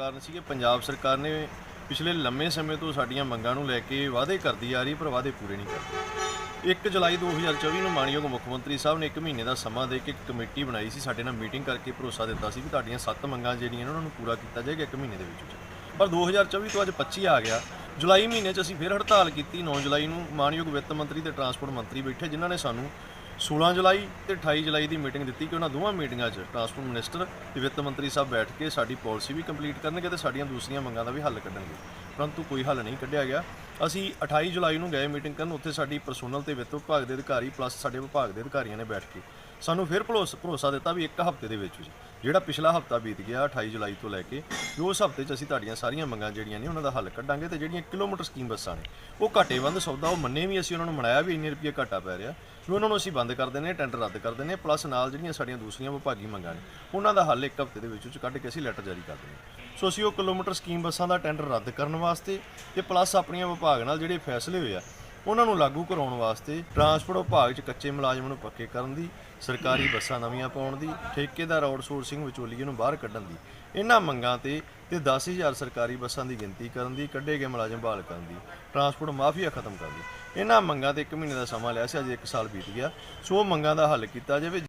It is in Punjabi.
ਕਾਰਨ ਸੀਗੇ। ਪੰਜਾਬ ਸਰਕਾਰ ਨੇ ਪਿਛਲੇ ਲੰਮੇ ਸਮੇਂ ਤੋਂ ਸਾਡੀਆਂ ਮੰਗਾਂ ਨੂੰ ਲੈ ਕੇ ਵਾਅਦੇ ਕਰਦੀ ਆ ਰਹੀ, ਪਰ ਵਾਅਦੇ ਪੂਰੇ ਨਹੀਂ ਕਰਦੀ 1 ਜੁਲਾਈ 2024 ਨੂੰ ਮਾਨਯੋਗ ਮੁੱਖ ਮੰਤਰੀ ਸਾਹਿਬ ਨੇ 1 ਮਹੀਨੇ ਦਾ ਸਮਾਂ ਦੇ ਕੇ ਇੱਕ ਕਮੇਟੀ ਬਣਾਈ ਸੀ। ਸਾਡੇ ਨਾਲ ਮੀਟਿੰਗ ਕਰਕੇ ਭਰੋਸਾ ਦਿੱਤਾ ਸੀ ਵੀ ਤੁਹਾਡੀਆਂ 7 ਮੰਗਾਂ ਜਿਹੜੀਆਂ ਉਹਨਾਂ ਨੂੰ ਪੂਰਾ ਕੀਤਾ ਜਾਏਗਾ 1 ਮਹੀਨੇ ਦੇ ਵਿੱਚ ਵਿੱਚ। ਪਰ 2024 ਤੋਂ ਅੱਜ 25 ਆ ਗਿਆ। ਜੁਲਾਈ ਮਹੀਨੇ 'ਚ ਅਸੀਂ ਫਿਰ ਹੜਤਾਲ ਕੀਤੀ। 9 ਜੁਲਾਈ ਨੂੰ ਮਾਨਯੋਗ ਵਿੱਤ ਮੰਤਰੀ ਤੇ ਟਰਾਂਸਪੋਰਟ ਮੰਤਰੀ ਬੈਠੇ, ਜਿਨ੍ਹਾਂ ਨੇ ਸਾਨੂੰ 16 ਜੁਲਾਈ ਤੇ 28 ਜੁਲਾਈ ਦੀ ਮੀਟਿੰਗ ਦਿੱਤੀ ਕਿ ਉਹਨਾਂ ਦੋਵਾਂ ਮੀਟਿੰਗਾਂ 'ਚ ਟਰਾਂਸਪੋਰਟ ਮਿਨਿਸਟਰ ਤੇ ਵਿੱਤ ਮੰਤਰੀ ਸਾਹਿਬ ਬੈਠ ਕੇ ਸਾਡੀ ਪਾਲਿਸੀ ਵੀ ਕੰਪਲੀਟ ਕਰਨਗੇ ਤੇ ਸਾਡੀਆਂ ਦੂਸਰੀਆਂ ਮੰਗਾਂ ਦਾ ਵੀ ਹੱਲ ਕੱਢਣਗੇ। ਪਰੰਤੂ ਕੋਈ ਹੱਲ ਨਹੀਂ ਕੱਢਿਆ ਗਿਆ। ਅਸੀਂ 28 ਜੁਲਾਈ ਨੂੰ ਗਏ ਮੀਟਿੰਗ ਕਰਨ, ਉੱਥੇ ਸਾਡੀ ਪਰਸੋਨਲ ਤੇ ਵਿੱਤ ਵਿਭਾਗ ਦੇ ਅਧਿਕਾਰੀ ਪਲੱਸ ਸਾਡੇ ਵਿਭਾਗ ਦੇ ਅਧਿਕਾਰੀਆਂ ਨੇ ਬੈਠ ਕੇ ਸਾਨੂੰ ਫਿਰ ਭਰੋਸ- ਭਰੋਸਾ ਦਿੱਤਾ ਵੀ ਇੱਕ ਹਫ਼ਤੇ ਦੇ ਵਿੱਚ ਵਿੱਚ ਜਿਹੜਾ ਪਿਛਲਾ ਹਫ਼ਤਾ ਬੀਤ ਗਿਆ 28 ਜੁਲਾਈ ਤੋਂ ਲੈ ਕੇ, ਵੀ ਉਸ ਹਫ਼ਤੇ 'ਚ ਅਸੀਂ ਤੁਹਾਡੀਆਂ ਸਾਰੀਆਂ ਮੰਗਾਂ ਜਿਹੜੀਆਂ ਨੇ ਉਹਨਾਂ ਦਾ ਹੱਲ ਕੱਢਾਂਗੇ ਤੇ ਜਿਹੜੀਆਂ ਕਿਲੋਮੀਟਰ ਸਕੀਮ ਬੱਸਾਂ ਨੇ, ਉਹ ਘਾਟੇਬੰਦ ਸੌਦਾ ਉਹ ਮੰਨੇ ਵੀ ਅਸੀਂ ਉਹਨਾਂ ਨੂੰ ਮਨਾਇਆ ਵੀ ਇੰਨੇ ਰੁਪਏ ਘਾਟਾ ਪੈ ਰਿਹਾ, ਵੀ ਉਹਨਾਂ ਨੂੰ ਅਸੀਂ ਬੰਦ ਕਰ ਦਿੰਦੇ ਹਾਂ ਟੈਂਡਰ ਰੱਦ ਕਰ ਦਿੰਦੇ ਹਾਂ ਪਲੱਸ ਨਾਲ ਜਿਹੜੀਆਂ ਸਾਡੀਆਂ ਦੂਸਰੀਆਂ ਵਿਭਾਗੀ ਮੰਗਾਂ ਨੇ, ਉਹਨਾਂ ਦਾ ਹੱਲ ਇੱਕ ਹਫ਼ਤੇ ਦੇ ਵਿੱਚ ਵਿੱਚ ਕੱਢ ਕੇ ਅਸੀਂ ਲੈਟਰ ਜਾਰੀ ਕਰ ਦਿੰਦੇ ਹਾਂ। ਸੋ ਅਸੀਂ ਉਹ ਕਿਲੋਮੀਟਰ ਸਕੀਮ ਬੱਸਾਂ ਦਾ ਟੈਂਡਰ ਰੱਦ ਕਰਨ ਵਾਸਤੇ ਤੇ ਪਲੱਸ ਆਪਣੀਆਂ ਵਿਭਾਗ ਨਾਲ ਜਿਹੜੇ ਫੈਸਲੇ ਹੋਏ ਆ ਉਹਨਾਂ ਨੂੰ ਲਾਗੂ ਕਰਾਉਣ ਵਾਸਤੇ ਟਰਾਂਸਪੋਰਟ ਵਿਭਾਗ 'ਚ ਕੱਚੇ ਮੁਲਾਜ਼ਮ ਨੂੰ ਪੱਕੇ ਕਰਨ ਦੀ, ਸਰਕਾਰੀ ਬੱਸਾਂ ਨਵੀਆਂ ਪਾਉਣ ਦੀ, ਠੇਕੇਦਾਰ ਆਊਟਸੋਰਸਿੰਗ ਵਿਚੋਲੀਏ ਨੂੰ ਬਾਹਰ ਕੱਢਣ ਦੀ, ਇਹਨਾਂ ਮੰਗਾਂ ਤੇ ਤੇ 10000 ਸਰਕਾਰੀ ਬੱਸਾਂ ਦੀ ਗਿਣਤੀ ਕਰਨ ਦੀ, ਕੱਢੇ ਗਏ ਮੁਲਾਜ਼ਮ ਬਹਾਲ ਕਰਨ ਦੀ, ਟਰਾਂਸਪੋਰਟ ਮਾਫੀਆ ਖਤਮ ਕਰਨ ਦੀ ਇਹਨਾਂ ਮੰਗਾਂ ਤੇ 1 ਮਹੀਨੇ ਦਾ ਸਮਾਂ ਲਿਆ ਸੀ, ਅਜੇ 1 ਸਾਲ ਬੀਤ ਗਿਆ। ਸੋ ਉਹ ਮੰਗਾਂ ਦਾ ਹੱਲ ਕੀਤਾ ਜਾਵੇ